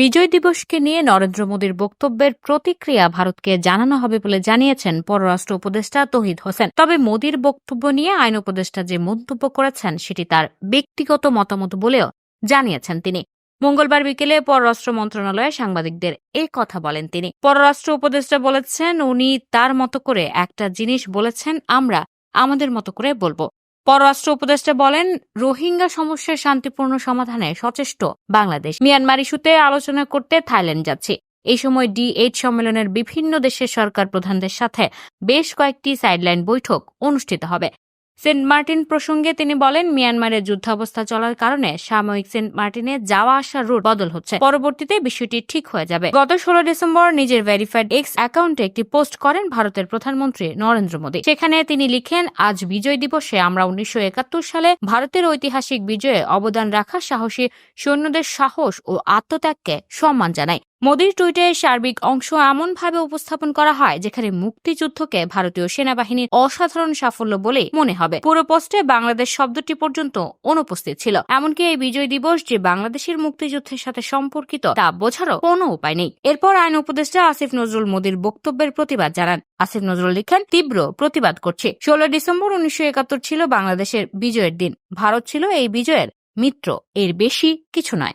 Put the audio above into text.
বিজয় দিবসকে নিয়ে নরেন্দ্র মোদীর বক্তব্যের প্রতিক্রিয়া ভারতকে জানানো হবে বলে জানিয়েছেন পররাষ্ট্র উপদেষ্টা তহিদ হোসেন। তবে মোদীর বক্তব্য নিয়ে আইন উপদেষ্টা যে মন্তব্য করেছেন, সেটি তার ব্যক্তিগত মতামত বলেও জানিয়েছেন তিনি। মঙ্গলবার বিকেলে পররাষ্ট্র মন্ত্রণালয়ে সাংবাদিকদের এ কথা বলেন তিনি। পররাষ্ট্র উপদেষ্টা বলেছেন, উনি তার মতো করে একটা জিনিস বলেছেন, আমরা আমাদের মতো করে বলব। পররাষ্ট্র উপদেষ্টা বলেন, রোহিঙ্গা সমস্যার শান্তিপূর্ণ সমাধানে সচেষ্ট বাংলাদেশ। মিয়ানমার ইস্যুতে আলোচনা করতে থাইল্যান্ড যাচ্ছে। এই সময় ডি এইট সম্মেলনের বিভিন্ন দেশের সরকার প্রধানদের সাথে বেশ কয়েকটি সাইডলাইন বৈঠক অনুষ্ঠিত হবে। সেন্ট মার্টিন প্রসঙ্গে তিনি বলেন, মিয়ানমারের যুদ্ধাবস্থা চলার কারণে সাময়িক সেন্ট মার্টিনে যাওয়া আসার রুট বদল হচ্ছে। পরবর্তীতে বিষয়টি ঠিক হয়ে যাবে। গত ষোলো ডিসেম্বর নিজের ভেরিফাইড এক্স অ্যাকাউন্টে একটি পোস্ট করেন ভারতের প্রধানমন্ত্রী নরেন্দ্র মোদী। সেখানে তিনি লিখেন, আজ বিজয় দিবসে আমরা উনিশশো একাত্তর সালে ভারতের ঐতিহাসিক বিজয়ে অবদান রাখা সাহসী সৈন্যদের সাহস ও আত্মত্যাগকে সম্মান জানাই। মোদীর টুইটে সার্বিক অংশ এমনভাবে উপস্থাপন করা হয় যেখানে মুক্তিযুদ্ধকে ভারতীয় সেনাবাহিনীর অসাধারণ সাফল্য বলেই মনে হবে। পুরো পোস্টে বাংলাদেশ শব্দটি পর্যন্ত অনুপস্থিত ছিল। এমনকি এই বিজয় দিবস যে বাংলাদেশের মুক্তিযুদ্ধের সাথে সম্পর্কিত তা বোঝারও কোনো উপায় নেই। এরপর আইন উপদেষ্টা আসিফ নজরুল মোদীর বক্তব্যের প্রতিবাদ জানান। আসিফ নজরুল লিখেন, তীব্র প্রতিবাদ করছে। ষোলো ডিসেম্বর উনিশশো একাত্তর ছিল বাংলাদেশের বিজয়ের দিন। ভারত ছিল এই বিজয়ের মিত্র। এর বেশি কিছু নয়।